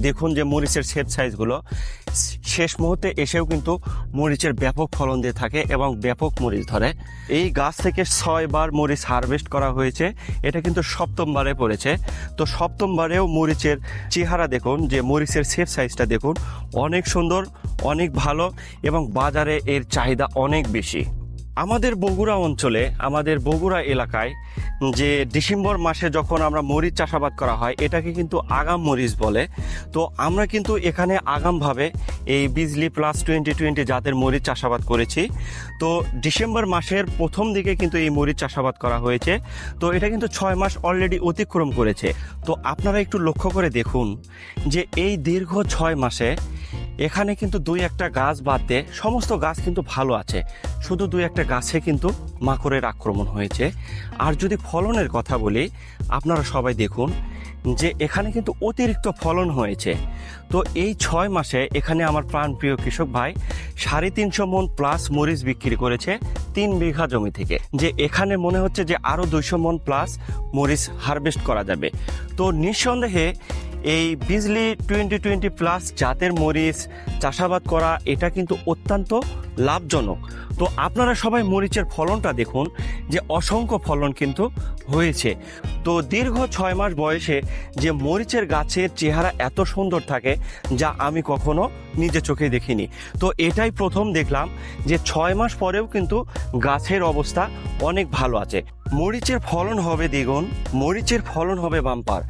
দেখুন যে মরিচের শেপ সাইজগুলো শেষ মুহূর্তে এসেও কিন্তু মরিচের ব্যাপক ফলন দিয়ে থাকে এবং ব্যাপক মরিচ ধরে। এই গাছ থেকে ছয়বার মরিচ হারভেস্ট করা হয়েছে। এটা কিন্তু সপ্তমবারে পড়েছে। তো সপ্তমবারেও মরিচের চেহারা দেখুন, যে মরিচের শেপ সাইজটা দেখুন, অনেক সুন্দর, অনেক ভালো এবং বাজারে এর চাহিদা অনেক বেশি। আমাদের বগুড়া অঞ্চলে, আমাদের বগুড়া এলাকায় যে ডিসেম্বর মাসে যখন আমরা মরিচ চাষাবাদ করা হয়, এটাকে কিন্তু আগাম মরিচ বলে। তো আমরা কিন্তু এখানে আগামভাবে এই বিজলি প্লাস টোয়েন্টি টোয়েন্টি জাতের মরিচ চাষাবাদ করেছি। তো ডিসেম্বর মাসের প্রথম দিকে কিন্তু এই মরিচ চাষাবাদ করা হয়েছে। তো এটা কিন্তু ছয় মাস অলরেডি অতিক্রম করেছে। তো আপনারা একটু লক্ষ্য করে দেখুন যে এই দীর্ঘ ছয় মাসে এখানে কিন্তু দুই একটা গাছ বাদ দিয়ে সমস্ত গাছ কিন্তু ভালো আছে। শুধু দুই একটা গাছে কিন্তু মাকড়ের আক্রমণ হয়েছে। আর যদি ফলনের কথা বলি, আপনারা সবাই দেখুন যে এখানে কিন্তু অতিরিক্ত ফলন হয়েছে। তো এই ছয় মাসে এখানে আমার প্রাণপ্রিয় কৃষক ভাই সাড়ে তিনশো মন প্লাস মরিচ বিক্রি করেছে তিন বিঘা জমি থেকে। যে এখানে মনে হচ্ছে যে আরও দুইশো মন প্লাস মরিচ হারভেস্ট করা যাবে। তো নিঃসন্দেহে এই বিজলি টোয়েন্টি টোয়েন্টি প্লাস জাতের মরিচ চাষাবাদ করা, এটা কিন্তু অত্যন্ত লাভজনক। তো আপনারা সবাই মরিচের ফলনটা দেখুন, যে অসংখ্য ফলন কিন্তু হয়েছে। তো দীর্ঘ ছয় মাস বয়সে যে মরিচের গাছের চেহারা এত সুন্দর থাকে, যা আমি কখনো নিজে চোখে দেখিনি। তো এটাই প্রথম দেখলাম, যে ছয় মাস পরেও কিন্তু গাছের অবস্থা অনেক ভালো আছে। মরিচের ফলন হবে দ্বিগুণ, মরিচের ফলন হবে বাম্পার।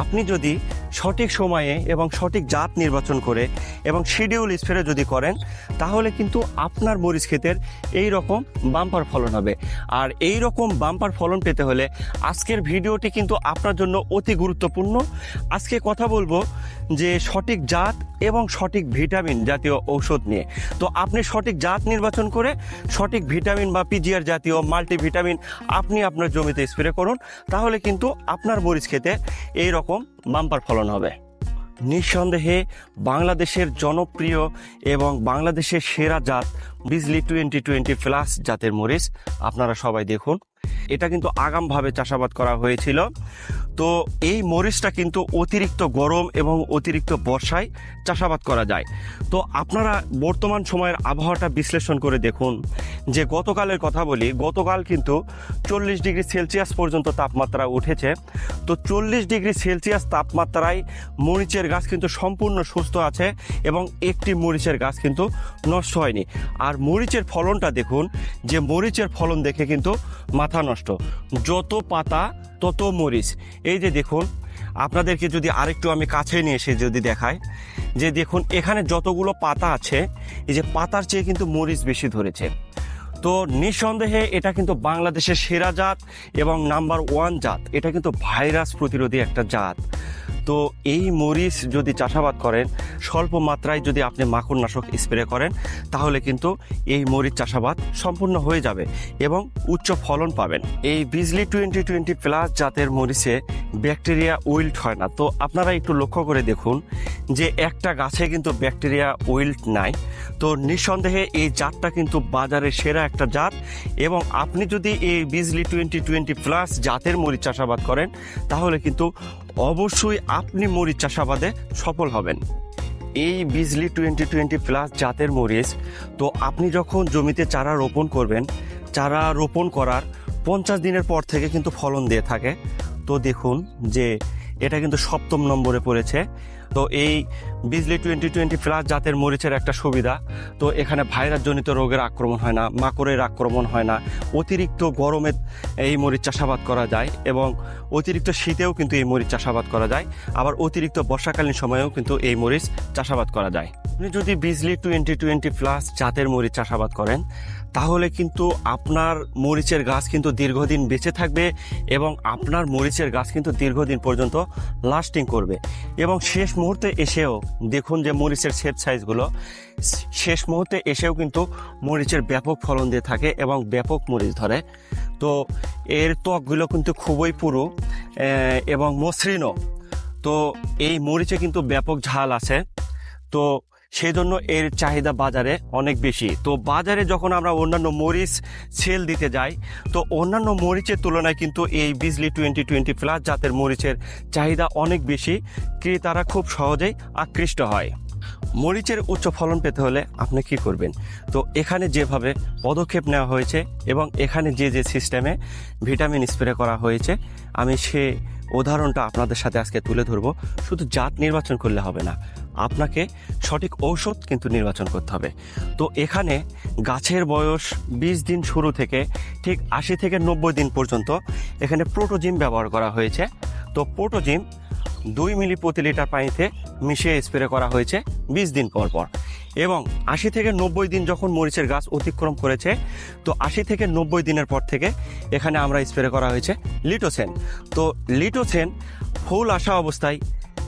আপনি যদি সঠিক সময়ে এবং সঠিক জাত নির্বাচন করে এবং শিডিউল স্প্রে যদি করেন, তাহলে কিন্তু আপনার মরিচ ক্ষেতের এই রকম বাম্পার ফলন হবে। আর এই রকম বাম্পার ফলন পেতে হলে আজকের ভিডিওটি কিন্তু আপনার জন্য অতি গুরুত্বপূর্ণ। আজকে কথা বলব যে সঠিক জাত এবং সঠিক ভিটামিন জাতীয় ঔষধ নিয়ে। তো আপনি সঠিক জাত নির্বাচন করে সঠিক ভিটামিন বা পিজিআর জাতীয় মাল্টিভিটামিন আপনি আপনার জমিতে স্প্রে করুন, তাহলে কিন্তু আপনার মরিচ খেতে এই রকম বাম্পার ফলন হবে। নিঃসন্দেহে বাংলাদেশের জনপ্রিয় এবং বাংলাদেশের সেরা জাত বিজলি টোয়েন্টি টোয়েন্টি প্লাস জাতের মরিচ, আপনারা সবাই দেখুন। এটা কিন্তু আগামভাবে চাষাবাদ করা হয়েছিল। তো এই মরিচটা কিন্তু অতিরিক্ত গরম এবং অতিরিক্ত বর্ষায় চাষাবাদ করা যায়। তো আপনারা বর্তমান সময়ের আবহাওয়াটা বিশ্লেষণ করে দেখুন। যে গতকালের কথা বলি, গতকাল কিন্তু চল্লিশ ডিগ্রি সেলসিয়াস পর্যন্ত তাপমাত্রা উঠেছে। তো চল্লিশ ডিগ্রি সেলসিয়াস তাপমাত্রায় মরিচের গাছ কিন্তু সম্পূর্ণ সুস্থ আছে এবং একটি মরিচের গাছ কিন্তু নষ্ট হয়নি। আর মরিচের ফলনটা দেখুন, যে মরিচের ফলন দেখে কিন্তু মাথা নষ্ট। যত পাতা তত মরিচ। এই যে দেখুন, আপনাদেরকে যদি আরেকটু আমি কাছে নিয়ে এসে যদি দেখাই, যে দেখুন, এখানে যতগুলো পাতা আছে, এই যে পাতার চেয়ে কিন্তু মরিচ বেশি ধরেছে। তো নিঃসন্দেহে এটা কিন্তু বাংলাদেশের সেরা জাত এবং নাম্বার ওয়ান জাত। এটা কিন্তু ভাইরাস প্রতিরোধী একটা জাত। তো এই মরিচ যদি চাষাবাদ করেন, স্বল্প মাত্রায় যদি আপনি মাকড়নাশক স্প্রে করেন, তাহলে কিন্তু এই মরিচ চাষাবাদ সম্পূর্ণ হয়ে যাবে এবং উচ্চ ফলন পাবেন। এই বিজলি টোয়েন্টি টোয়েন্টি প্লাস জাতের মরিচে ব্যাকটেরিয়া উইল্ট হয় না। তো আপনারা একটু লক্ষ্য করে দেখুন যে একটা গাছে কিন্তু ব্যাকটেরিয়া উইল্ট নাই। তো নিঃসন্দেহে এই জাতটা কিন্তু বাজারে সেরা একটা জাত এবং আপনি যদি এই বিজলি টোয়েন্টি টোয়েন্টি প্লাস জাতের মরিচ চাষাবাদ করেন, তাহলে কিন্তু অবশ্যই আপনি মরিচ চাষাবাদে সফল হবেন। এই বিজলি টোয়েন্টি টোয়েন্টি প্লাস জাতের মরিচ, তো আপনি যখন জমিতে চারা রোপণ করবেন, চারা রোপণ করার পঞ্চাশ দিনের পর থেকে কিন্তু ফলন দিয়ে থাকে। তো দেখুন যে এটা কিন্তু সপ্তম নম্বরে পড়েছে। তো এই বিজলি টোয়েন্টি টোয়েন্টি প্লাস জাতের মরিচের একটা সুবিধা। তো এখানে ভাইরাস জনিত রোগের আক্রমণ হয় না, মাকড়ের আক্রমণ হয় না। অতিরিক্ত গরমে এই মরিচ চাষাবাদ করা যায় এবং অতিরিক্ত শীতেও কিন্তু এই মরিচ চাষাবাদ করা যায়। আবার অতিরিক্ত বর্ষাকালীন সময়েও কিন্তু এই মরিচ চাষাবাদ করা যায়। আপনি যদি বিজলি টোয়েন্টি টোয়েন্টি প্লাস জাতের মরিচ চাষাবাদ করেন, তাহলে কিন্তু আপনার মরিচের গাছ কিন্তু দীর্ঘদিন বেঁচে থাকবে এবং আপনার মরিচের গাছ কিন্তু দীর্ঘদিন পর্যন্ত লাস্টিং করবে। এবং শেষ মুহূর্তে এসেও দেখুন যে মরিচের সেট সাইজগুলো শেষ মুহূর্তে এসেও কিন্তু মরিচের ব্যাপক ফলন দিয়ে থাকে এবং ব্যাপক মরিচ ধরে। তো এর ত্বকগুলো কিন্তু খুবই পুরু এবং মসৃণও। তো এই মরিচে কিন্তু ব্যাপক ঝাল আছে। তো সেই জন্য এর চাহিদা বাজারে অনেক বেশি। তো বাজারে যখন আমরা অন্যান্য মরিচ সেল দিতে যাই, তো অন্যান্য মরিচের তুলনায় কিন্তু এই বিজলি টোয়েন্টি টোয়েন্টি প্লাস জাতের মরিচের চাহিদা অনেক বেশি। ক্রেতারা খুব সহজেই আকৃষ্ট হয়। মরিচের উচ্চ ফলন পেতে হলে আপনি কি করবেন? তো এখানে যেভাবে পদক্ষেপ নেওয়া হয়েছে এবং এখানে যে যে সিস্টেমে ভিটামিন স্প্রে করা হয়েছে, আমি সে উদাহরণটা আপনাদের সাথে আজকে তুলে ধরবো। শুধু জাত নির্বাচন করলে হবে না আপনাকে সঠিক ঔষধ কিন্তু নির্বাচন করতে হবে। তো এখানে গাছের বয়স বিশ দিন শুরু থেকে ঠিক আশি থেকে নব্বই দিন পর্যন্ত এখানে প্রোটোজিম ব্যবহার করা হয়েছে। তো প্রোটোজিম দুই মিলি প্রতি লিটার পানিতে মিশিয়ে স্প্রে করা হয়েছে বিশ দিন পর পর। এবং আশি থেকে নব্বই দিন যখন মরিচের গাছ অতিক্রম করেছে, তো আশি থেকে নব্বই দিনের পর থেকে এখানে আমরা স্প্রে করা হয়েছে লিটোসেন। তো লিটোসেন ফুল আসা অবস্থায়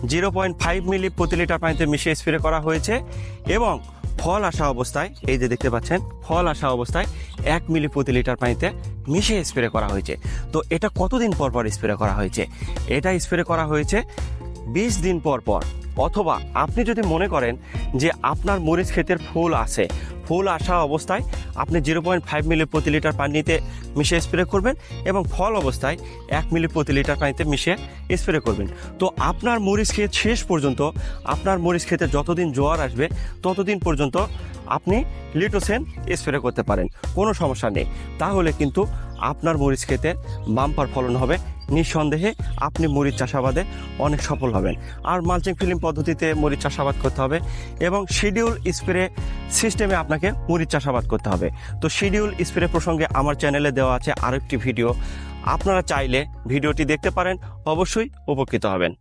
জিরো পয়েন্ট ফাইভ মিলি প্রতি লিটার পানিতে মিশিয়ে স্প্রে করা হয়েছে এবং ফল আসা অবস্থায়, এই যে দেখতে পাচ্ছেন, ফল আসা অবস্থায় এক মিলি প্রতি লিটার পানিতে মিশিয়ে স্প্রে করা হয়েছে। তো এটা কতদিন পর পর স্প্রে করা হয়েছে? এটা স্প্রে করা হয়েছে বিশ দিন পর পর। অথবা আপনি যদি মনে করেন যে আপনার মরিচ ক্ষেতের ফুল আছে, ফুল আসা অবস্থায় আপনি জিরো পয়েন্ট ফাইভ মিলি প্রতি লিটার পানিতে মিশিয়ে স্প্রে করবেন এবং ফল অবস্থায় এক মিলি প্রতি লিটার পানিতে মিশিয়ে স্প্রে করবেন। তো আপনার মরিচ ক্ষেত শেষ পর্যন্ত, আপনার মরিচ ক্ষেতে যতদিন জোয়ার আসবে, ততদিন পর্যন্ত আপনি লিটোসেন স্প্রে করতে পারেন। কোনো সমস্যা নেই। তাহলে কিন্তু আপনার মরিচ ক্ষেতে বাম্পার ফলন হবে নিঃসন্দেহে আপনি মরিচ চাষাবাদে অনেক সফল হবেন। আর মালচিং ফিল্ম পদ্ধতিতে মরিচ চাষাবাদ করতে হবে এবং শিডিউল স্প্রে সিস্টেমে আপনাকে মরিচ চাষাবাদ করতে হবে। তো শিডিউল স্প্রে প্রসঙ্গে আমার চ্যানেলে দেওয়া আছে আরেকটি ভিডিও। আপনারা চাইলে ভিডিওটি দেখতে পারেন, অবশ্যই উপকৃত হবেন।